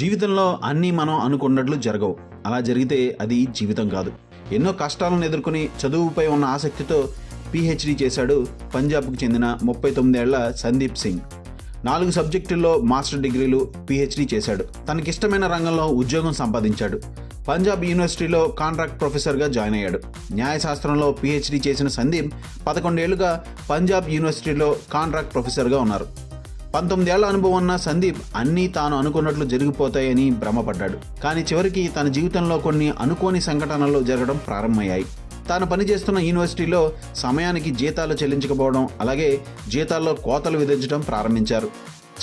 జీవితంలో అన్నీ మనం అనుకున్నట్లు జరగవు. అలా జరిగితే అది జీవితం కాదు. ఎన్నో కష్టాలను ఎదుర్కొని చదువుపై ఉన్న ఆసక్తితో పిహెచ్డి చేశాడు పంజాబ్కు చెందిన ముప్పై తొమ్మిదేళ్ళ సందీప్ సింగ్. నాలుగు సబ్జెక్టుల్లో మాస్టర్ డిగ్రీలు పిహెచ్డి చేశాడు. తనకిష్టమైన రంగంలో ఉద్యోగం సంపాదించాడు. పంజాబ్ యూనివర్సిటీలో కాంట్రాక్ట్ ప్రొఫెసర్గా జాయిన్ అయ్యాడు. న్యాయశాస్త్రంలో పిహెచ్డి చేసిన సందీప్ పదకొండేళ్ళుగా పంజాబ్ యూనివర్సిటీలో కాంట్రాక్ట్ ప్రొఫెసర్గా ఉన్నారు. పంతొమ్మిదేళ్ళ అనుభవం ఉన్న సందీప్ అన్నీ తాను అనుకున్నట్లు జరిగిపోతాయని భ్రమపడ్డాడు. కానీ చివరికి తన జీవితంలో కొన్ని అనుకోని సంఘటనలు జరగడం ప్రారంభమయ్యాయి. తాను పనిచేస్తున్న యూనివర్సిటీలో సమయానికి జీతాలు చెల్లించకపోవడం అలాగే జీతాల్లో కోతలు విధించడం ప్రారంభించారు.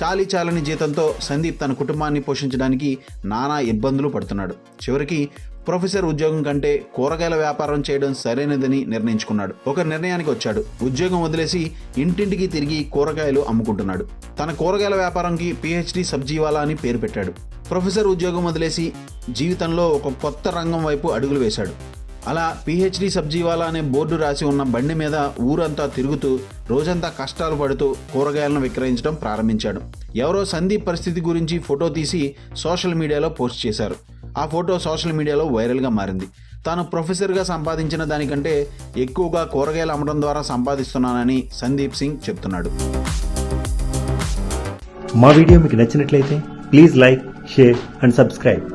చాలీ చాలని జీతంతో సందీప్ తన కుటుంబాన్ని పోషించడానికి నానా ఇబ్బందులు పడుతున్నాడు. చివరికి ప్రొఫెసర్ ఉద్యోగం కంటే కూరగాయల వ్యాపారం చేయడం సరైనదని నిర్ణయించుకున్నాడు. ఒక నిర్ణయానికి వచ్చాడు. ఉద్యోగం వదిలేసి ఇంటింటికి తిరిగి కూరగాయలు అమ్ముకుంటున్నాడు. తన కూరగాయల వ్యాపారంకి పిహెచ్డి సబ్జీవాలా అని పేరు పెట్టాడు. ప్రొఫెసర్ ఉద్యోగం వదిలేసి జీవితంలో ఒక కొత్త రంగం వైపు అడుగులు వేశాడు. అలా పిహెచ్డి సబ్జీవాలా అనే బోర్డు రాసి ఉన్న బండి మీద ఊరంతా తిరుగుతూ రోజంతా కష్టాలు పడుతూ కూరగాయలను విక్రయించడం ప్రారంభించాడు. ఎవరో సందీప్ పరిస్థితి గురించి ఫోటో తీసి సోషల్ మీడియాలో పోస్ట్ చేశారు. ఆ ఫోటో సోషల్ మీడియాలో వైరల్గా మారింది. తాను ప్రొఫెసర్గా సంపాదించిన దానికంటే ఎక్కువగా కూరగాయలు అమ్మడం ద్వారా సంపాదిస్తున్నానని సందీప్ సింగ్ చెప్తున్నాడు. మా వీడియో మీకు నచ్చినట్లయితే please like share and subscribe.